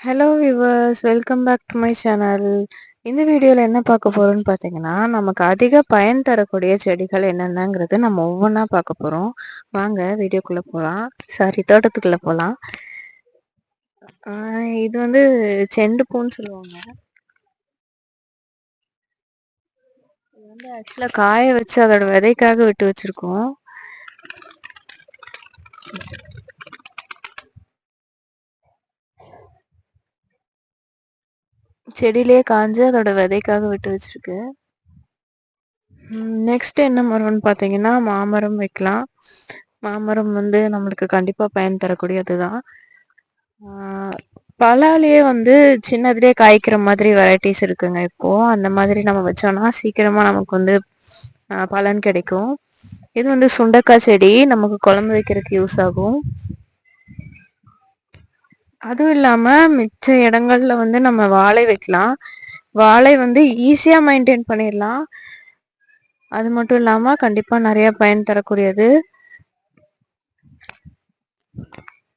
Hello viewers welcome back to my channel இந்த வீடியோவில் என்ன பார்க்க போகிறோம்னு பார்த்தீங்கன்னா நமக்கு அதிக பயன் தரக்கூடிய செடிகள் என்னென்னங்கிறது நம்ம ஒவ்வொன்றா பார்க்க போகிறோம் வாங்க வீடியோக்குள்ளே போகலாம் சாரி தோட்டத்துக்குள்ளே போகலாம் இது வந்து செண்டு பூன்னு சொல்லுவாங்க. இது வந்து ஆக்சுவலாக காய வச்சு அதோட விதைக்காக விட்டு வச்சுருக்கோம். செடியிலேயே காஞ்சு அதோட விதைக்காக விட்டு வச்சிருக்கு. நெக்ஸ்ட் என்ன மரம்னு பார்த்தீங்கன்னா மாமரம் வைக்கலாம். மாமரம் வந்து நம்மளுக்கு கண்டிப்பாக பயன் தரக்கூடியது தான் பலாலேயே வந்து சின்னதுலேயே காய்க்கிற மாதிரி வெரைட்டிஸ் இருக்குங்க இப்போது அந்த மாதிரி நம்ம வச்சோம்னா சீக்கிரமாக நமக்கு வந்து பலன் கிடைக்கும். இது வந்து சுண்டக்காய் செடி. நமக்கு குழம்பு வைக்கிறதுக்கு யூஸ் ஆகும். அதுவும் இல்லாம மிச்ச இடங்கள்ல வந்து நம்ம வாழை வைக்கலாம். வாழை வந்து ஈஸியா மெயின்டைன் பண்ணிடலாம். அது மட்டும் இல்லாம கண்டிப்பா நிறைய பயன் தரக்கூடியது.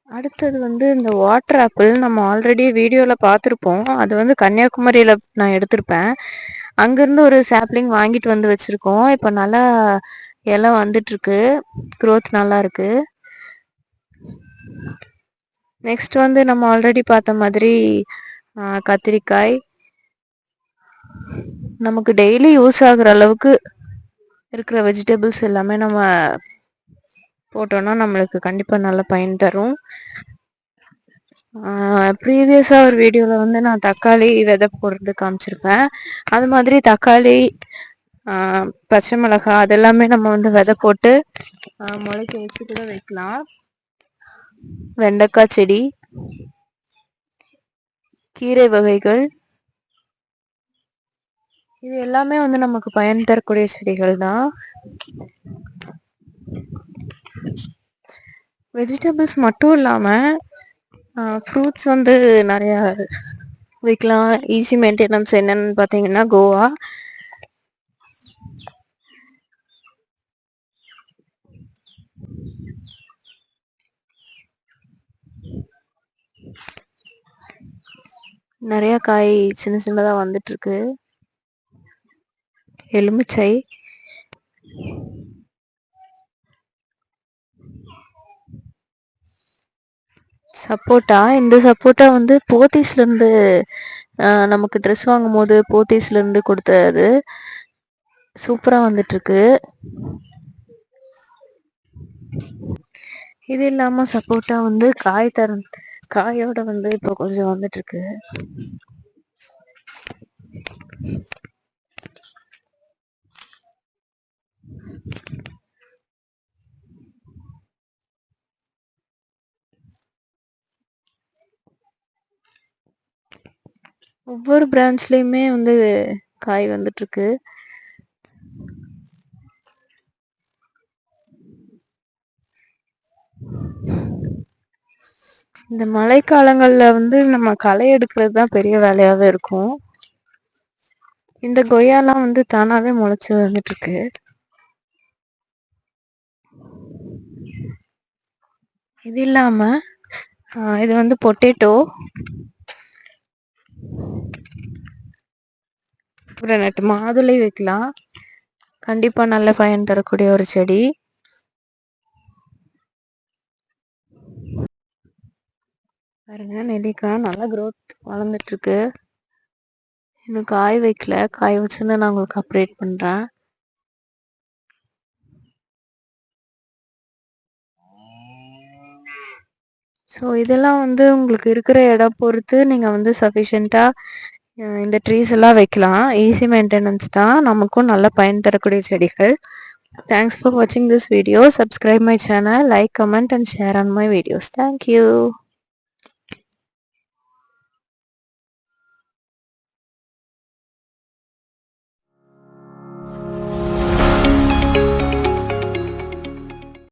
அடுத்தது வந்து இந்த வாட்டர் ஆப்பிள் நம்ம ஆல்ரெடி வீடியோவில் பார்த்துருப்போம். அது வந்து கன்னியாகுமரியில் நான் எடுத்திருப்பேன். அங்கேருந்து ஒரு சாப்ளிங் வாங்கிட்டு வந்து வச்சுருக்கோம். இப்போ நல்லா இலை வந்துட்டுருக்கு க்ரோத் நல்லா இருக்குது நெக்ஸ்ட் வந்து நம்ம ஆல்ரெடி பார்த்த மாதிரி கத்திரிக்காய். நமக்கு டெய்லி யூஸ் ஆகுற அளவுக்கு இருக்கிற வெஜிடபிள்ஸ் எல்லாமே நம்ம போட்டோம்னா நம்மளுக்கு கண்டிப்பாக நல்ல பயன் தரும். ப்ரீவியஸாக ஒரு வீடியோவில் வந்து நான் தக்காளி விதை போடுறது காமிச்சிருப்பேன். அது மாதிரி தக்காளி பச்சை மிளகாய் அதெல்லாமே நம்ம வந்து விதை போட்டு முளைக்க வச்சு கூட வைக்கலாம். வெண்டைக்காய் செடி கீரை வகைகள். இது எல்லாமே வந்து நமக்கு பயன் தரக்கூடிய செடிகள் தான் வெஜிடபிள்ஸ் மட்டும் இல்லாமல் ஃப்ரூட்ஸ் வந்து நிறையா வைக்கலாம். ஈஸி மெயின்டெனன்ஸ் என்னன்னு பார்த்தீங்கன்னா கோவா. நிறையா காய் சின்ன சின்னதாக வந்துட்டுருக்கு. எலுமிச்சை. சப்போட்டா. இந்த சப்போட்டா வந்து போத்தீஸ்ல இருந்து நமக்கு ட்ரெஸ் வாங்கும் போது போத்தீஸ்ல இருந்து கொடுத்தது. சூப்பரா வந்துட்டு இருக்கு இது இல்லாம சப்போட்டா வந்து காய் தர காயோட வந்து இப்போ கொஞ்சம் வந்துட்டு இருக்கு ஒவ்வொரு பிரான்ச்லயுமே வந்து காய் வந்துட்டு இருக்கு இந்த மழைக்காலங்கள்ல வந்து நம்ம களை எடுக்கிறது தான் பெரிய வேலையாவே இருக்கும். இந்த கொய்யாலாம் வந்து தானாவே முளைச்சு வந்துட்டு இருக்கு இது இல்லாம இது வந்து பொட்டேட்டோ. நட்டு மாதுளை வைக்கலாம். கண்டிப்பா நல்ல பயன் தரக்கூடிய ஒரு செடி. பாருங்க நெல்லிக்காய் நல்லா க்ரோத் வளர்ந்துட்டுருக்கு. இன்னும் காய் வைக்கல. காய் வச்சுருந்து நான் உங்களுக்கு அப்டேட் பண்ணுறேன் ஸோ இதெல்லாம் வந்து உங்களுக்கு இருக்கிற இடம் பொறுத்து நீங்கள் வந்து சஃபிஷியண்ட்டாக இந்த ட்ரீஸ் எல்லாம் வைக்கலாம். ஈஸி மெயின்டெனன்ஸ் தான். நமக்கும் நல்ல பயன் தரக்கூடிய செடிகள். தேங்க்ஸ் ஃபார் வாட்சிங் this video subscribe my channel like comment and share on my videos thank you